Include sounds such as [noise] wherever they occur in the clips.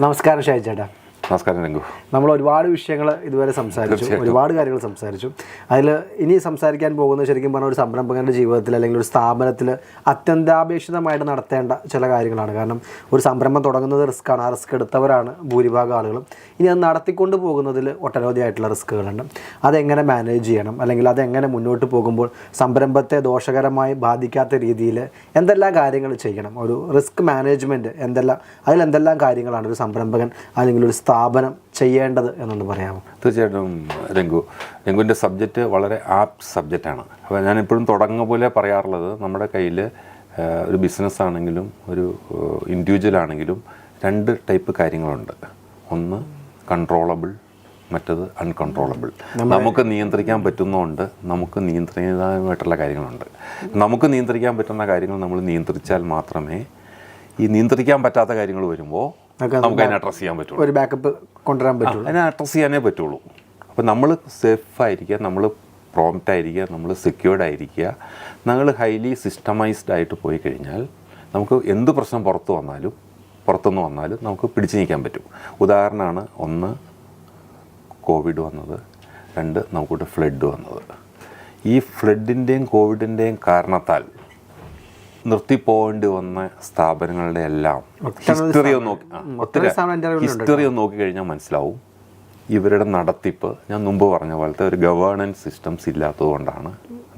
നമസ്കാരം ഷാജി ചേട്ടാ നമസ്കാരം രംഗു നമ്മൾ ഒരുപാട് വിഷയങ്ങൾ ഇതുവരെ സംസാരിച്ചു. ഒരുപാട് കാര്യങ്ങൾ സംസാരിച്ചു. അതിൽ ഇനി സംസാരിക്കാൻ പോകുന്ന ശരിക്കും പറഞ്ഞ ഒരു സംരംഭകന്റെ ജീവിതത്തിൽ അല്ലെങ്കിൽ ഒരു സ്ഥാപനത്തിൽ അത്യന്താപേക്ഷിതമായിട്ട് നടത്തേണ്ട ചില കാര്യങ്ങളാണ്. കാരണം ഒരു സംരംഭം തുടങ്ങുന്നത് റിസ്ക്കാണ് ആ റിസ്ക് എടുത്തവരാണ് ഭൂരിഭാഗം ആളുകളും. ഇനി അത് നടത്തിക്കൊണ്ട് പോകുന്നതിൽ ഒട്ടനവധി ആയിട്ടുള്ള റിസ്ക്കുകളുണ്ട് അതെങ്ങനെ മാനേജ് ചെയ്യണം? അല്ലെങ്കിൽ അതെങ്ങനെ മുന്നോട്ട് പോകുമ്പോൾ സംരംഭത്തെ ദോഷകരമായി ബാധിക്കാത്ത രീതിയിൽ എന്തെല്ലാം കാര്യങ്ങൾ ചെയ്യണം? ഒരു റിസ്ക് മാനേജ്മെന്റ് എന്തെല്ലാം അതിൽ എന്തെല്ലാം കാര്യങ്ങളാണ് ഒരു സംരംഭകൻ അല്ലെങ്കിൽ ഒരു സ്ഥാപനം ചെയ്യേണ്ടത് എന്നൊന്ന് പറയാമോ? തീർച്ചയായിട്ടും രംഗു രംഗുവിന്റെ സബ്ജക്റ്റ് വളരെ ആപ്റ്റ് സബ്ജക്റ്റാണ്. അപ്പോൾ ഞാൻ എപ്പോഴും തുടങ്ങ പോലെ പറയാറുള്ളത് നമ്മുടെ കയ്യിൽ ഒരു ബിസിനസ് ആണെങ്കിലും ഒരു ഇൻഡിവിജ്വൽ ആണെങ്കിലും രണ്ട് ടൈപ്പ് കാര്യങ്ങളുണ്ട്. ഒന്ന് കൺട്രോളബിൾ മറ്റത് അൺകൺട്രോളബിൾ നമുക്ക് നിയന്ത്രിക്കാൻ പറ്റുന്നതുകൊണ്ട് നമുക്ക് നിയന്ത്രിതമായിട്ടുള്ള കാര്യങ്ങളുണ്ട്. നമുക്ക് നിയന്ത്രിക്കാൻ പറ്റുന്ന കാര്യങ്ങൾ നമ്മൾ നിയന്ത്രിച്ചാൽ മാത്രമേ ഈ നിയന്ത്രിക്കാൻ പറ്റാത്ത കാര്യങ്ങൾ വരുമ്പോൾ നമുക്ക് അതിനെ അഡ്രസ് ചെയ്യാൻ പറ്റുള്ളൂ. ഒരു ബാക്കപ്പ് കൊണ്ടുവരാൻ പറ്റുള്ളൂ. അതിനെ അഡ്രസ് ചെയ്യാനേ പറ്റുള്ളൂ. അപ്പോൾ നമ്മൾ സേഫ് ആയിരിക്കുക നമ്മൾ പ്രോംപ്റ്റ് ആയിരിക്കുക നമ്മൾ സെക്യൂർഡ് ആയിരിക്കുക. നമ്മൾ ഹൈലി സിസ്റ്റമൈസ്ഡ് ആയിട്ട് പോയി കഴിഞ്ഞാൽ നമുക്ക് എന്ത് പ്രശ്നം പുറത്ത് വന്നാലും പുറത്തുനിന്ന് വന്നാലും നമുക്ക് പിടിച്ചു നീക്കാൻ പറ്റും. ഉദാഹരണമാണ് ഒന്ന് കോവിഡ് വന്നത് രണ്ട് നമുക്കിവിടെ ഫ്ലഡ് വന്നത്. ഈ ഫ്ലഡിന്റെയും കോവിഡിന്റെയും കാരണത്താൽ നിർത്തിപ്പോകേണ്ടി വന്ന സ്ഥാപനങ്ങളുടെ എല്ലാം ഹിസ്റ്ററി ഒന്ന് നോക്കി. ഒത്തിരി ഹിസ്റ്ററി ഒന്ന് നോക്കിക്കഴിഞ്ഞാൽ മനസ്സിലാവും. ഇവരുടെ നടത്തിപ്പ് ഞാൻ മുമ്പ് പറഞ്ഞ പോലത്തെ ഒരു ഗവേണൻസ് സിസ്റ്റംസ് ഇല്ലാത്തതുകൊണ്ടാണ്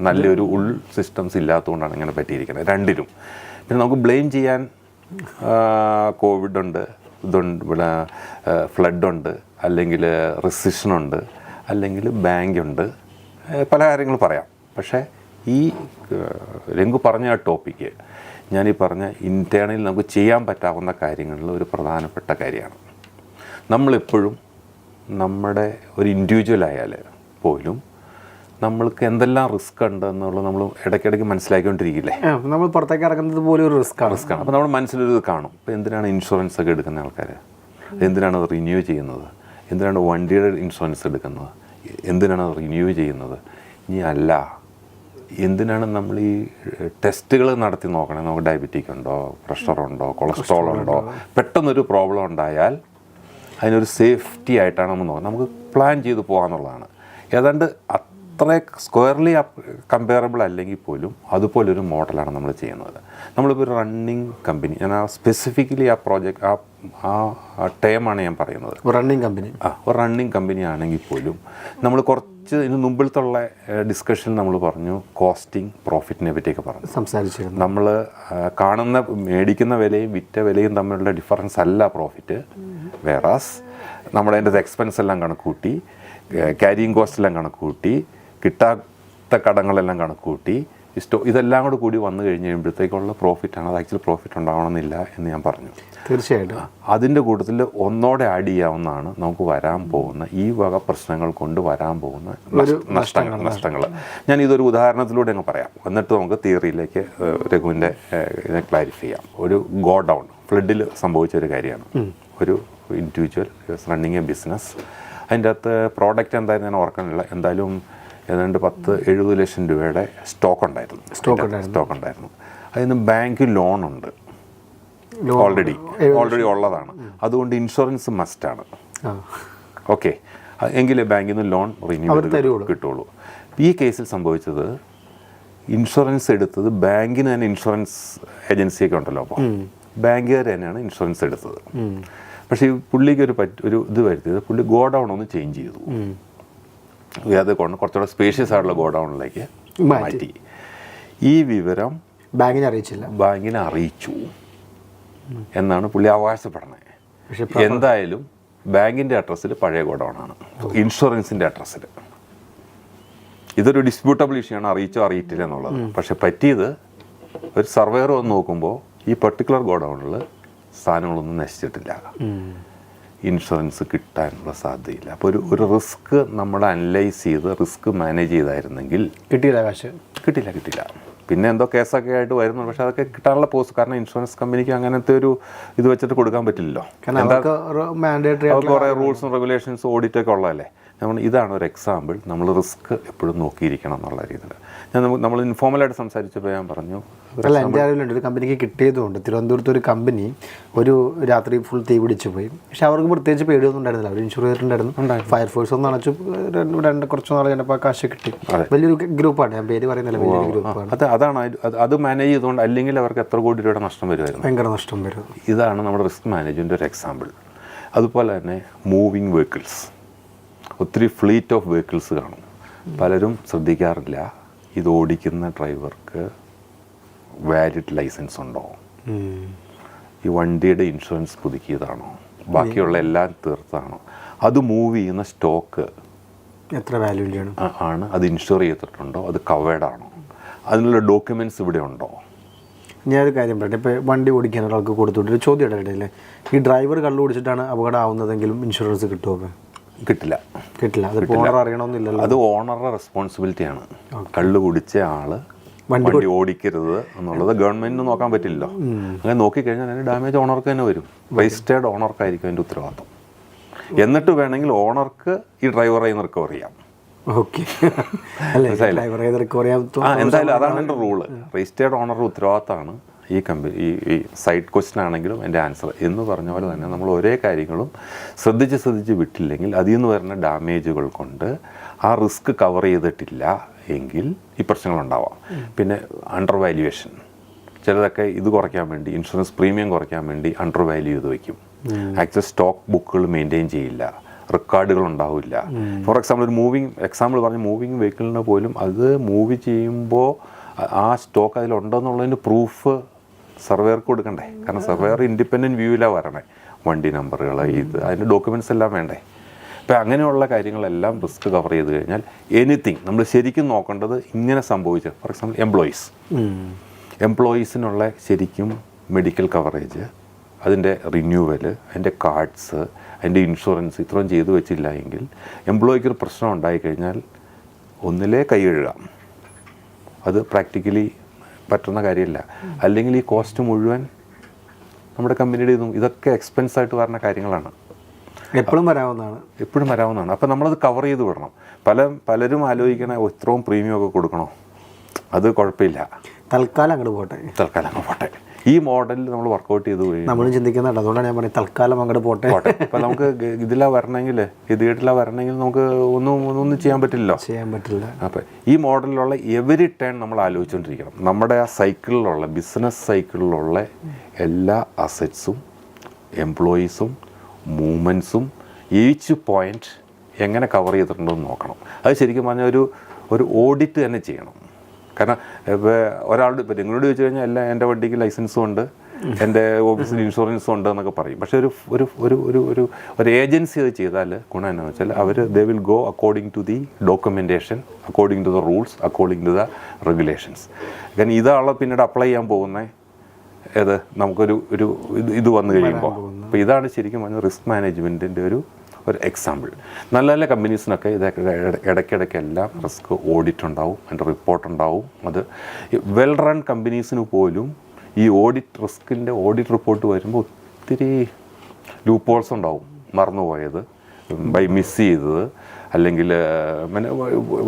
നല്ലൊരു ഉൾ സിസ്റ്റംസ് ഇല്ലാത്തതുകൊണ്ടാണ് ഇങ്ങനെ പറ്റിയിരിക്കുന്നത്. രണ്ടിലും. പിന്നെ നമുക്ക് ബ്ലെയിം ചെയ്യാൻ കോവിഡ് ഉണ്ട് ഇതുണ്ട് ഇവിടെ ഫ്ലഡ് ഉണ്ട് അല്ലെങ്കിൽ റിസിഷനുണ്ട് അല്ലെങ്കിൽ ബാങ്ക് ഉണ്ട് പല കാര്യങ്ങൾ പറയാം. പക്ഷേ ഈ രംഗു പറഞ്ഞ ആ ടോപ്പിക്ക് ഞാൻ ഈ പറഞ്ഞ ഇന്റേണലിൽ നമുക്ക് ചെയ്യാൻ പറ്റാവുന്ന കാര്യങ്ങളിൽ ഒരു പ്രധാനപ്പെട്ട കാര്യമാണ്. നമ്മളെപ്പോഴും നമ്മുടെ ഒരു ഇൻഡിവിജ്വൽ ആയാൽ പോലും നമ്മൾക്ക് എന്തെല്ലാം റിസ്ക് ഉണ്ട് എന്നുള്ളത് നമ്മൾ ഇടയ്ക്കിടയ്ക്ക് മനസ്സിലാക്കിക്കൊണ്ടിരിക്കില്ലേ? നമ്മൾ പുറത്തേക്ക് ഇറങ്ങുന്നത് പോലും ഒരു റിസ്ക് ആണ്. റിസ്ക് ആണ്. അപ്പോൾ നമ്മുടെ മനസ്സിലൊരു ഇത് കാണും. ഇപ്പോൾ എന്തിനാണ് ഇൻഷുറൻസ് ഒക്കെ എടുക്കുന്ന ആൾക്കാർ എന്തിനാണ് അത് റിന്യൂ ചെയ്യുന്നത്? എന്തിനാണ് വണ്ടിയുടെ ഇൻഷുറൻസ് എടുക്കുന്നത്? എന്തിനാണ് അത് റിന്യൂ ചെയ്യുന്നത്? ഇനി അല്ല. എന്തിനാണ് നമ്മൾ ഈ ടെസ്റ്റുകൾ നടത്തി നോക്കണേ? നമുക്ക് ഡയബറ്റിക് ഉണ്ടോ? പ്രഷർ ഉണ്ടോ? കൊളസ്ട്രോൾ ഉണ്ടോ? പെട്ടെന്നൊരു പ്രോബ്ലം ഉണ്ടായാൽ അതിനൊരു സേഫ്റ്റി ആയിട്ടാണ് നമ്മൾ നോക്കുന്നത് നമുക്ക് പ്ലാൻ ചെയ്ത് പോകാന്നുള്ളതാണ്. ഏതാണ്ട് അത്ര സ്ക്വയർലി കമ്പയറബിൾ അല്ലെങ്കിൽ പോലും അതുപോലൊരു മോഡലാണ് നമ്മൾ ചെയ്യുന്നത്. നമ്മളിപ്പോൾ ഒരു റണ്ണിങ് കമ്പനി. ഞാൻ ആ സ്പെസിഫിക്കലി ആ പ്രോജക്റ്റ് ആ ആ ടേമാണ് ഞാൻ പറയുന്നത്. Running company. ആ ഒരു റണ്ണിങ് കമ്പനി ആണെങ്കിൽ പോലും നമ്മൾ കുറച്ച് ഇതിന് മുമ്പിലത്തുള്ള ഡിസ്കഷൻ നമ്മൾ പറഞ്ഞു. കോസ്റ്റിംഗ് പ്രോഫിറ്റിനെ പറ്റിയൊക്കെ പറഞ്ഞു. സംസാരിച്ചിരുന്നു. നമ്മൾ കാണുന്ന മേടിക്കുന്ന വിലയും വിറ്റ വിലയും തമ്മിലുള്ള ഡിഫറൻസ് അല്ല പ്രോഫിറ്റ് വേറാസ് നമ്മളതിന്റെ എക്സ്പെൻസ് എല്ലാം കണക്കൂട്ടി ക്യാരിയിങ് കോസ്റ്റ് എല്ലാം കണക്കൂട്ടി കിട്ടാത്ത കടങ്ങളെല്ലാം കണക്കൂട്ടി ഇഷ്ടോ ഇതെല്ലാം കൂടെ കൂടി വന്നു കഴിഞ്ഞ് കഴിയുമ്പോഴത്തേക്കുള്ള പ്രോഫിറ്റാണ് അത് ആക്ച്വലി പ്രോഫിറ്റ് ഉണ്ടാവണമെന്നില്ല എന്ന് ഞാൻ പറഞ്ഞു. തീർച്ചയായിട്ടും. അതിന്റെ കൂട്ടത്തിൽ ഒന്നോടെ ആഡ് ചെയ്യാവുന്നതാണ് നമുക്ക് വരാൻ പോകുന്ന ഈ വക പ്രശ്നങ്ങൾ കൊണ്ട് വരാൻ പോകുന്ന നഷ്ടങ്ങൾ നഷ്ടങ്ങൾ ഞാൻ ഇതൊരു ഉദാഹരണത്തിലൂടെ അങ്ങ് പറയാം. എന്നിട്ട് നമുക്ക് തിയറിയിലേക്ക് രഘുവിന്റെ ഇതിനെ ക്ലാരിഫൈ ചെയ്യാം. ഒരു ഗോ ഡൗൺ ഫ്ലഡിൽ സംഭവിച്ച ഒരു കാര്യമാണ്. ഒരു ഇൻഡിവിജ്വൽ റണ്ണിങ് എ ബിസിനസ് അതിന്റെ അകത്ത് പ്രോഡക്റ്റ് എന്തായാലും ഞാൻ ഓർക്കണില്ല. എന്തായാലും ഏതാണ്ട് പത്ത് എഴുപത് ലക്ഷം രൂപയുടെ സ്റ്റോക്ക് ഉണ്ടായിരുന്നു. സ്റ്റോക്ക് സ്റ്റോക്ക് ഉണ്ടായിരുന്നു. അതിന് ബാങ്ക് ലോൺ ഉണ്ട്. ഓൾറെഡി ഓൾറെഡി ഉള്ളതാണ്. അതുകൊണ്ട് ഇൻഷുറൻസ് മസ്റ്റാണ് ഓക്കെ എങ്കിലേ ബാങ്കിൽ നിന്ന് ലോൺ റിന്യൂ. കിട്ടുള്ളൂ ഈ കേസിൽ സംഭവിച്ചത് ഇൻഷുറൻസ് എടുത്തത് ബാങ്കിന് തന്നെ ഇൻഷുറൻസ് ഏജൻസിയൊക്കെ ഉണ്ടല്ലോ അപ്പോൾ ബാങ്കുകാർ തന്നെയാണ് ഇൻഷുറൻസ് എടുത്തത്. പക്ഷേ ഈ പുള്ളിക്ക് ഒരു പറ്റ ഒരു ഇത് വരുത്തിയത് പുള്ളി ഗോഡൗൺ ഒന്ന് ചേഞ്ച് ചെയ്തു. അത് കൊണ്ട് കുറച്ചുകൂടെ സ്പേഷ്യസ് ആയിട്ടുള്ള ഗോഡൗണിലേക്ക്. മാറ്റി. ഈ വിവരം ബാങ്കിനെ അറിയിച്ചില്ല. ബാങ്കിനെ അറിയിച്ചു. എന്നാണ് പുള്ളി അവകാശപ്പെടുന്നത് എന്തായാലും ബാങ്കിന്റെ അഡ്രസ്സിൽ പഴയ ഗോഡൗണാണ്. ഇൻഷുറൻസിന്റെ അഡ്രസ്സിൽ ഇതൊരു ഡിസ്പ്യൂട്ടബിൾ ഇഷ്യൂ ആണ് അറിയിച്ചോ അറിയിട്ടില്ല എന്നുള്ളത്. പക്ഷെ പറ്റിയത് ഒരു സർവേർ വന്ന് നോക്കുമ്പോൾ ഈ പെർട്ടിക്കുലർ ഗോഡൗണിൽ സാധനങ്ങളൊന്നും നശിച്ചിട്ടില്ല. ഇൻഷുറൻസ് കിട്ടാനുള്ള സാധ്യതയില്ല. അപ്പോൾ ഒരു ഒരു റിസ്ക് നമ്മൾ അനലൈസ് ചെയ്ത് റിസ്ക് മാനേജ് ചെയ്തായിരുന്നെങ്കിൽ കിട്ടിയില്ല കാശ്. കിട്ടില്ല കിട്ടില്ല പിന്നെ എന്തോ കേസൊക്കെ ആയിട്ട് വരുന്നു പക്ഷെ അതൊക്കെ കിട്ടാനുള്ള പോസ്റ്റ് കാരണം ഇൻഷുറൻസ് കമ്പനിക്ക് അങ്ങനത്തെ ഒരു ഇത് വെച്ചിട്ട് കൊടുക്കാൻ പറ്റില്ലല്ലോ. അവർക്ക് കുറേ റൂൾസും റെഗുലേഷൻസും ഓഡിറ്റ് ഒക്കെ ഉള്ളതല്ലേ? നമ്മൾ ഇതാണ് ഒരു എക്സാമ്പിൾ നമ്മൾ റിസ്ക് എപ്പോഴും നോക്കിയിരിക്കണം എന്നുള്ള രീതിയിൽ. ഞാൻ നമ്മൾ ഇൻഫോർമലായിട്ട് സംസാരിച്ചപ്പോൾ ഞാൻ പറഞ്ഞു അല്ല എന്റെ അറിവിലുണ്ട് ഒരു കമ്പനിക്ക് കിട്ടിയതുകൊണ്ട് തിരുവനന്തപുരത്ത് ഒരു കമ്പനി ഒരു രാത്രി ഫുൾ തീ പിടിച്ച് പോയി. പക്ഷെ അവർക്ക് പ്രത്യേകിച്ച് പേടിയൊന്നും ഉണ്ടായിരുന്നില്ല. അവർ ഇൻഷുർ ചെയ്തിട്ടുണ്ടായിരുന്നു ഫയർഫോഴ്സ് ഒന്ന് അണച്ചു. രണ്ട് രണ്ട് കുറച്ച് നാൾ കഴിഞ്ഞപ്പോൾ കാശ് കിട്ടി. വലിയൊരു ഗ്രൂപ്പാണ്. ഞാൻ പേര് പറയുന്നില്ല. വലിയൊരു ഗ്രൂപ്പാണ്. അത് അതാണ് അത് മാനേജ് ചെയ്തുകൊണ്ട് അല്ലെങ്കിൽ അവർക്ക് എത്ര കോടി രൂപയുടെ നഷ്ടം വരുമായിരുന്നു. ഭയങ്കര നഷ്ടം വരും ഇതാണ് നമ്മുടെ റിസ്ക് മാനേജ്മെന്റ് ഒരു എക്സാമ്പിൾ അതുപോലെ തന്നെ മൂവിങ് വെഹിക്കിൾസ് ഒത്തിരി ഫ്ലീറ്റ് ഓഫ് വെഹിക്കിൾസ് കാണും. പലരും ശ്രദ്ധിക്കാറില്ല ഇത് ഓടിക്കുന്ന ഡ്രൈവർക്ക് വാലിഡ് ലൈസൻസ് ഉണ്ടോ? ഈ വണ്ടിയുടെ ഇൻഷുറൻസ് പുതുക്കിയതാണോ? ബാക്കിയുള്ള എല്ലാം തീർത്താണോ? അത് മൂവ് ചെയ്യുന്ന സ്റ്റോക്ക് എത്ര വാല്യൂലാണ് ആണ്. അത് ഇൻഷുർ ചെയ്തിട്ടുണ്ടോ? അത് കവേർഡ് ആണോ? അതിനുള്ള ഡോക്യുമെന്റ്സ് ഇവിടെ ഉണ്ടോ? ഞാനൊരു കാര്യം പറയട്ടെ. ഇപ്പോൾ വണ്ടി ഓടിക്കാൻ ഒരാൾക്ക് കൊടുത്തുകൊണ്ട് ഒരു ചോദ്യം ഇടയിടയിൽ ഈ ഡ്രൈവർ കള്ളു കുടിച്ചിട്ടാണ് അപകടം ആവുന്നതെങ്കിലും ഇൻഷുറൻസ് കിട്ടുമോ? കിട്ടില്ല. കിട്ടില്ല. അത് ഓണർ അറിയണമെന്നില്ലല്ലോ. അത് ഓണറുടെ റെസ്പോൺസിബിലിറ്റിയാണ് കള്ളു കുടിച്ച ആൾ വണ്ടി ഓടിക്കരുത് എന്നുള്ളത് ഗവൺമെന്റിന് നോക്കാൻ പറ്റില്ലല്ലോ. അങ്ങനെ നോക്കിക്കഴിഞ്ഞാൽ അതിന് ഡാമേജ് ഓണർക്ക് തന്നെ വരും. രജിസ്റ്റേർഡ് ഓണർക്കായിരിക്കും അതിന്റെ ഉത്തരവാദിത്വം. എന്നിട്ട് വേണമെങ്കിൽ ഓണർക്ക് ഈ ഡ്രൈവറെ റിക്കവർ ചെയ്യാം. ഓക്കെ. എന്തായാലും അതാണ് എന്റെ റൂൾ രജിസ്റ്റേർഡ് ഓണർ ഉത്തരവാദിത്തമാണ് ഈ കമ്പനി ഈ ഈ സൈഡ് ക്വസ്റ്റൻ ആണെങ്കിലും എന്റെ ആൻസർ എന്ന് പറഞ്ഞ പോലെ തന്നെ നമ്മൾ ഒരേ കാര്യങ്ങളും ശ്രദ്ധിച്ച് ശ്രദ്ധിച്ച് വിട്ടില്ലെങ്കിൽ അതിൽ നിന്ന് വരുന്ന ഡാമേജുകൾ കൊണ്ട് ആ റിസ്ക് കവർ ചെയ്തിട്ടില്ല എങ്കിൽ ഈ പ്രശ്നങ്ങളുണ്ടാവാം. പിന്നെ അണ്ടർ വാല്യുവേഷൻ ചിലതൊക്കെ ഇത് കുറയ്ക്കാൻ വേണ്ടി ഇൻഷുറൻസ് പ്രീമിയം കുറയ്ക്കാൻ വേണ്ടി അണ്ടർ വാല്യൂ ചെയ്ത് വയ്ക്കും. ആക്ച്വൽ സ്റ്റോക്ക് ബുക്കുകൾ മെയിന്റെയിൻ ചെയ്യില്ല. റെക്കോർഡുകൾ ഉണ്ടാവില്ല. ഫോർ എക്സാമ്പിൾ ഒരു മൂവിങ് എക്സാമ്പിൾ പറഞ്ഞ മൂവിങ് വെഹിക്കിളിന് പോലും അത് മൂവ് ചെയ്യുമ്പോൾ ആ സ്റ്റോക്ക് അതിലുണ്ടെന്നുള്ളതിന് പ്രൂഫ് സർവേർക്ക് കൊടുക്കണ്ടേ? കാരണം സർവേർ ഇൻഡിപെൻഡന്റ് വ്യൂവിലാണ് വരണേ. വണ്ടി നമ്പറുകൾ ഇത് അതിന്റെ ഡോക്യുമെന്റ്സ് എല്ലാം വേണ്ടേ? അപ്പം അങ്ങനെയുള്ള കാര്യങ്ങളെല്ലാം റിസ്ക് കവർ ചെയ്ത് കഴിഞ്ഞാൽ എനിത്തിങ് നമ്മൾ ശരിക്കും നോക്കേണ്ടത് ഇങ്ങനെ സംഭവിച്ച ഫോർ എക്സാമ്പിൾ എംപ്ലോയീസ് എംപ്ലോയീസിനുള്ള ശരിക്കും മെഡിക്കൽ കവറേജ് അതിന്റെ റിന്യൂവൽ അതിന്റെ കാർഡ്സ് അതിന്റെ ഇൻഷുറൻസ് ഇത്രയും ചെയ്തു വെച്ചില്ല എങ്കിൽ എംപ്ലോയിക്ക് ഒരു പ്രശ്നം ഉണ്ടായിക്കഴിഞ്ഞാൽ ഒന്നിലേ കൈ കഴുകാം. അത് പ്രാക്ടിക്കലി പറ്റുന്ന കാര്യമല്ല. അല്ലെങ്കിൽ ഈ കോസ്റ്റ് മുഴുവൻ നമ്മുടെ കമ്പനിയുടെ ഇതും ഇതൊക്കെ എക്സ്പെൻസ് ആയിട്ട് വരുന്ന കാര്യങ്ങളാണ്. എപ്പോഴും വരാവുന്നതാണ്. എപ്പോഴും വരാവുന്നതാണ്. അപ്പോൾ നമ്മളത് കവർ ചെയ്ത് വിടണം. പല പലരും ആലോചിക്കണ "ഓ, ഇത്രയും പ്രീമിയം ഒക്കെ കൊടുക്കണോ? അത് കുഴപ്പമില്ല. തൽക്കാലം അങ്ങോട്ട് പോട്ടെ. തൽക്കാലം അങ്ങോട്ട് പോട്ടെ. ഈ മോഡലിൽ നമ്മൾ വർക്കൗട്ട് ചെയ്ത് പോയി. നമ്മൾ ചിന്തിക്കുന്നുണ്ട്. അതുകൊണ്ടാണ് ഞാൻ പറഞ്ഞത് തൽക്കാലം അങ്ങോട്ട് പോട്ടെ. പോട്ടെ. [laughs] ഇപ്പം നമുക്ക് ഇതിലാ വരണമെങ്കിൽ ഇത് കേട്ടില്ല വരണമെങ്കിൽ നമുക്ക് ഒന്നും ഒന്നും ചെയ്യാൻ പറ്റില്ലല്ലോ. ചെയ്യാൻ പറ്റില്ല. അപ്പം ഈ മോഡലിലുള്ള എവരി ടേൺ നമ്മൾ ആലോചിച്ചുകൊണ്ടിരിക്കണം നമ്മുടെ ആ സൈക്കിളിലുള്ള ബിസിനസ് സൈക്കിളിലുള്ള എല്ലാ അസറ്റ്സും എംപ്ലോയീസും മൂവ്മെന്റ്സും ഈച്ച് പോയിന്റ് എങ്ങനെ കവർ ചെയ്തിട്ടുണ്ടോ എന്ന് നോക്കണം. അത് ശരിക്കും പറഞ്ഞാൽ ഒരു ഒരു ഓഡിറ്റ് തന്നെ ചെയ്യണം. കാരണം ഇപ്പോൾ ഒരാളുടെ ഇപ്പോൾ നിങ്ങളോട് ചോദിച്ചു കഴിഞ്ഞാൽ എല്ലാം എന്റെ വണ്ടിക്ക് ലൈസൻസും ഉണ്ട് എന്റെ ഓഫീസിൽ ഇൻഷുറൻസും ഉണ്ട് എന്നൊക്കെ പറയും. പക്ഷേ ഒരു ഒരു ഒരു ഒരു ഒരു ഒരു ഏജൻസി അത് ചെയ്താൽ ഗുണം എന്നു വെച്ചാൽ അവർ they will go according to the documentation according to the rules according to the regulations കാരണം ഇതാണ് പിന്നീട് അപ്ലൈ ചെയ്യാൻ പോകുന്നത് ഏത്? നമുക്കൊരു ഒരു ഇത് ഇത് വന്നു കഴിയുമ്പോൾ അപ്പോൾ ഇതാണ് ശരിക്കും പറഞ്ഞാൽ റിസ്ക് മാനേജ്മെന്റിന്റെ ഒരു ഒരു എക്സാമ്പിൾ നല്ല നല്ല കമ്പനീസിനൊക്കെ ഇതൊക്കെ ഇടയ്ക്കിടയ്ക്ക് ഇടയ്ക്കിടയ്ക്കെല്ലാം റിസ്ക് ഓഡിറ്റ് ഉണ്ടാവും അതിന്റെ റിപ്പോർട്ട് ഉണ്ടാവും. അത് വെൽ റൺ കമ്പനീസിന് പോലും ഈ ഓഡിറ്റ് റിസ്കിന്റെ ഓഡിറ്റ് റിപ്പോർട്ട് വരുമ്പോൾ ഒത്തിരി ലൂപ്പോൾസ് ഉണ്ടാവും. മറന്നുപോയത് ബൈ മിസ് ചെയ്തത് അല്ലെങ്കിൽ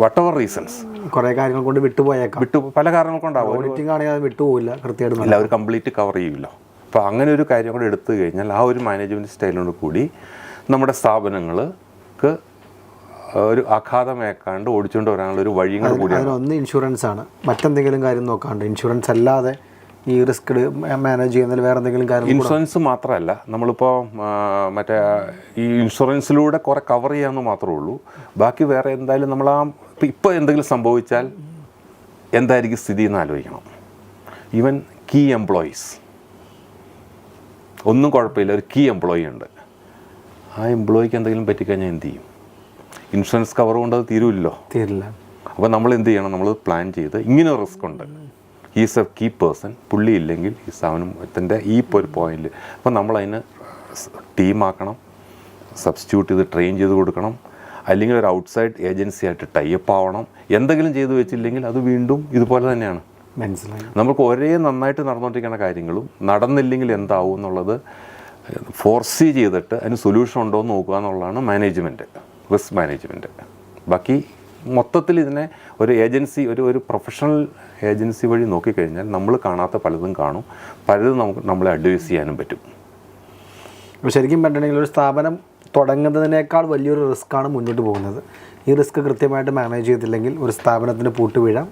വട്ടവർ റീസൺസ് കുറേ കാര്യങ്ങൾ കൊണ്ട് വിട്ടുപോയേക്കാം. വിട്ടു പല കാരണങ്ങൾ കൊണ്ടാവും. ഓഡിറ്റിംഗ് ആണെങ്കിൽ അത് വിട്ടുപോകില്ല കൃത്യമായിട്ട് അവർ കംപ്ലീറ്റ് കവർ ചെയ്യില്ല അപ്പോൾ അങ്ങനെ ഒരു കാര്യം കൂടെ എടുത്തു കഴിഞ്ഞാൽ ആ ഒരു മാനേജ്മെന്റ് സ്റ്റൈലിനോട് കൂടി നമ്മുടെ സ്ഥാപനങ്ങൾക്ക് ഒരു ആഘാതമേക്കാണ്ട് ഓടിച്ചുകൊണ്ട് വരാനുള്ള ഒരു വഴിയും കൂടെ കൂടിയാണ്. അതിനൊന്ന് ഇൻഷുറൻസ് ആണ്. മറ്റെന്തെങ്കിലും കാര്യം നോക്കാണ്ട് ഇൻഷുറൻസ് അല്ലാതെ ഈ റിസ്ക് മാനേജ് ചെയ്യുന്നതിൽ വേറെ എന്തെങ്കിലും കാര്യം ഇൻഷുറൻസ് മാത്രമല്ല നമ്മളിപ്പോൾ മറ്റേ ഈ ഇൻഷുറൻസിലൂടെ കുറേ കവർ ചെയ്യാമെന്ന് മാത്രമേ ഉള്ളൂ. ബാക്കി വേറെ എന്തായാലും നമ്മൾ ആ ഇപ്പം ഇപ്പോൾ എന്തെങ്കിലും സംഭവിച്ചാൽ എന്തായിരിക്കും സ്ഥിതി എന്ന് ആലോചിക്കണം. ഈവൻ കീ എംപ്ലോയീസ് ഒന്നും കുഴപ്പമില്ല ഒരു കീ എംപ്ലോയി ഉണ്ട്. ആ എംപ്ലോയിക്ക് എന്തെങ്കിലും പറ്റിക്കഴിഞ്ഞാൽ എന്ത് ചെയ്യും? ഇൻഷുറൻസ് കവർ കൊണ്ട് അത് തീരുമല്ലോ തീരില്ല. അപ്പോൾ നമ്മൾ എന്ത് ചെയ്യണം? നമ്മൾ പ്ലാൻ ചെയ്ത് ഇങ്ങനെ റിസ്ക് ഉണ്ട്. ഈസ് എ കീ പേഴ്സൺ പുള്ളി ഇല്ലെങ്കിൽ ഈ സ്ഥാപനത്തിന്റെ ഈ ഒരു പോയിന്റിൽ അപ്പോൾ നമ്മളതിന് ടീമാക്കണം സബ്സ്റ്റിറ്റ്യൂട്ട് ചെയ്ത് ട്രെയിൻ ചെയ്ത് കൊടുക്കണം. അല്ലെങ്കിൽ ഒരു ഔട്ട്സൈഡ് ഏജൻസി ആയിട്ട് ടൈപ്പ് ആവണം. എന്തെങ്കിലും ചെയ്തു വെച്ചില്ലെങ്കിൽ അത് വീണ്ടും ഇതുപോലെ തന്നെയാണ്. മനസ്സിലായി. നമുക്ക് ഒരേ നന്നായിട്ട് നടന്നുകൊണ്ടിരിക്കുന്ന കാര്യങ്ങളും നടന്നില്ലെങ്കിൽ എന്താവും എന്നുള്ളത് ഫോർസി ചെയ്തിട്ട് അതിന് സൊല്യൂഷൻ ഉണ്ടോ എന്ന് നോക്കുക എന്നുള്ളതാണ് മാനേജ്മെന്റ് റിസ്ക് മാനേജ്മെന്റ് ബാക്കി മൊത്തത്തിൽ ഇതിനെ ഒരു ഏജൻസി ഒരു ഒരു പ്രൊഫഷണൽ ഏജൻസി വഴി നോക്കിക്കഴിഞ്ഞാൽ നമ്മൾ കാണാത്ത പലതും കാണും. പലതും നമുക്ക് നമ്മളെ അഡ്വൈസ് ചെയ്യാനും പറ്റും. അപ്പോൾ ശരിക്കും പറഞ്ഞിട്ടുണ്ടെങ്കിൽ ഒരു സ്ഥാപനം തുടങ്ങുന്നതിനേക്കാൾ വലിയൊരു റിസ്ക്കാണ് മുന്നോട്ട് പോകുന്നത്. ഈ റിസ്ക് കൃത്യമായിട്ട് മാനേജ് ചെയ്തില്ലെങ്കിൽ ഒരു സ്ഥാപനത്തിന് പൂട്ട് വീഴാം.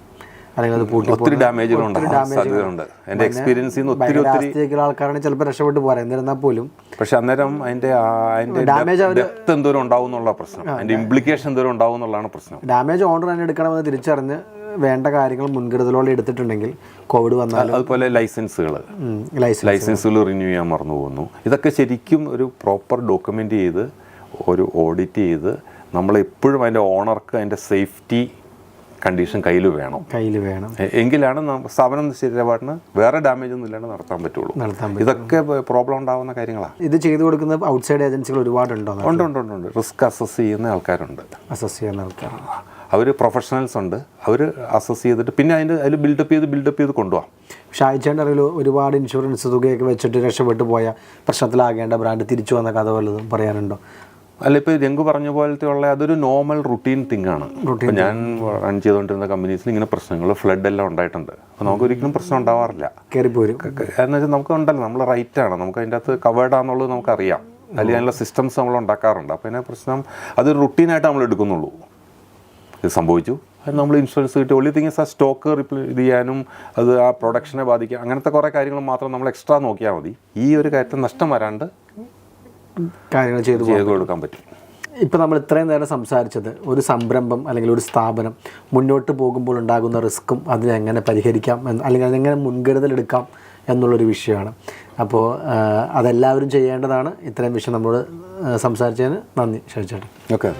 അല്ലെങ്കിൽ അത് പൂട്ടി ഒത്തിരി ഡാമേജുകൾ ഉണ്ടാകാൻ സാധ്യതയുണ്ട് എന്റെ എക്സ്പീരിയൻസിൽ നിന്ന് ഒത്തിരി ഒത്തിരി ആൾക്കാരാണ് ചിലപ്പോൾ രക്ഷപ്പെട്ട് പോരാ എന്നിരുന്നാൽ പോലും പക്ഷെ അന്നേരം അതിന്റെ അതിന്റെ അവര്- ഡെപ്ത് എന്തോരം ഉണ്ടാവും എന്നുള്ള പ്രശ്നം. അതിന്റെ ഇംപ്ലിക്കേഷൻ എന്തോരം ഉണ്ടാവും എന്നുള്ളതാണ് പ്രശ്നം. ഡാമേജ് ഓണർ തന്നെ എടുക്കണമെന്ന് തിരിച്ചറിഞ്ഞ് വേണ്ട കാര്യങ്ങൾ മുൻകരുതലോടെ എടുത്തിട്ടുണ്ടെങ്കിൽ കോവിഡ് വന്നാൽ അതുപോലെ ലൈസൻസുകൾ ലൈസൻസ് ലൈസൻസുകൾ. റിന്യൂ ചെയ്യാൻ മറന്നു പോകുന്നു. ഇതൊക്കെ ശരിക്കും ഒരു പ്രോപ്പർ ഡോക്യുമെന്റ് ചെയ്ത് ഒരു ഓഡിറ്റ് ചെയ്ത് നമ്മൾ എപ്പോഴും അതിന്റെ ഓണർക്ക് അതിന്റെ സേഫ്റ്റി കണ്ടീഷൻ കയ്യിൽ വേണം. കയ്യിൽ വേണം. എങ്കിലാണ് സ്ഥാപനം ശരീരപാടിന് വേറെ ഡാമേജ് ഒന്നും ഇല്ലാണ്ട് നടത്താൻ പറ്റുള്ളൂ. നടത്താൻ ഇതൊക്കെ പ്രോബ്ലം ഉണ്ടാവുന്ന കാര്യങ്ങളാണ് ഇത് ചെയ്തു കൊടുക്കുന്ന ഔട്ട്സൈഡ് ഏജൻസികൾ ഒരുപാടുണ്ടോ ഉണ്ട് ഉണ്ട് ഉണ്ട് ഉണ്ട്. റിസ്ക് അസസ് ചെയ്യുന്ന ആൾക്കാരുണ്ട്. അസസ് ചെയ്യുന്ന ആൾക്കാർ അവർ പ്രൊഫഷണൽസ് ഉണ്ട്. അവർ അസസ് ചെയ്തിട്ട് പിന്നെ അതിന്റെ അതിൽ ബിൽഡപ്പ് ചെയ്ത് ബിൽഡപ്പ് ചെയ്ത് കൊണ്ടുപോകാം ഷായിച്ചേന്റെ അറിവിൽ ഒരുപാട് ഇൻഷുറൻസ് തുകയൊക്കെ വെച്ചിട്ട് രക്ഷപ്പെട്ടു പോയ പ്രശ്നത്തിലാകേണ്ട ബ്രാൻഡ് തിരിച്ചു വന്ന കഥ വല്ലതും പറയാനുണ്ടോ? അല്ല ഇപ്പോൾ രംഗു പറഞ്ഞ പോലത്തെ ഉള്ള അതൊരു നോർമൽ റുട്ടീൻ തിങ് ആണ്. ഇപ്പം ഞാൻ റൺ ചെയ്തുകൊണ്ടിരുന്ന കമ്പനീസിൽ ഇങ്ങനെ പ്രശ്നങ്ങൾ ഫ്ലഡ് എല്ലാം ഉണ്ടായിട്ടുണ്ട്. അപ്പോൾ നമുക്ക് ഒരിക്കലും പ്രശ്നം ഉണ്ടാവാറില്ല. കയറിപ്പോരും എന്ന് വെച്ചാൽ നമുക്ക് ഉണ്ടല്ലോ നമ്മൾ റൈറ്റ് ആണ്. നമുക്ക് അതിന്റെ അകത്ത് കവേർഡ് ആണെന്നുള്ളത് നമുക്കറിയാം. അല്ലെങ്കിൽ അതിനുള്ള സിസ്റ്റംസ് നമ്മൾ ഉണ്ടാക്കാറുണ്ട്. അപ്പോൾ അതിനെ പ്രശ്നം അത് റുട്ടീനായിട്ട് നമ്മൾ എടുക്കുന്നുള്ളൂ. ഇത് സംഭവിച്ചു. അത് നമ്മൾ ഇൻഷുറൻസ് കിട്ടി. ഒള്ളി തിങ്സ് ആ സ്റ്റോക്ക് റിപ്ലേ ഇത് ചെയ്യാനും അത് ആ പ്രൊഡക്ഷനെ ബാധിക്കുക അങ്ങനത്തെ കുറേ കാര്യങ്ങൾ മാത്രം നമ്മൾ എക്സ്ട്രാ നോക്കിയാൽ മതി. ഈ ഒരു കാര്യത്തിൽ നഷ്ടം വരാണ്ട് കാര്യങ്ങൾ ചെയ്തു ചെയ്ത് കൊടുക്കാൻ പറ്റും. ഇപ്പം നമ്മൾ ഇത്രയും നേരം സംസാരിച്ചത് ഒരു സംരംഭം അല്ലെങ്കിൽ ഒരു സ്ഥാപനം മുന്നോട്ട് പോകുമ്പോൾ ഉണ്ടാകുന്ന റിസ്ക്കും അതിനെ എങ്ങനെ പരിഹരിക്കാം എന്ന് അല്ലെങ്കിൽ അതിനെങ്ങനെ മുൻകരുതലെടുക്കാം എന്നുള്ളൊരു വിഷയമാണ്. അപ്പോൾ അതെല്ലാവരും ചെയ്യേണ്ടതാണ്. ഇത്രയും വിഷയം നമ്മളോട് സംസാരിച്ചതിന് നന്ദി ക്ഷണിച്ചേട്ടൻ ഓക്കെ.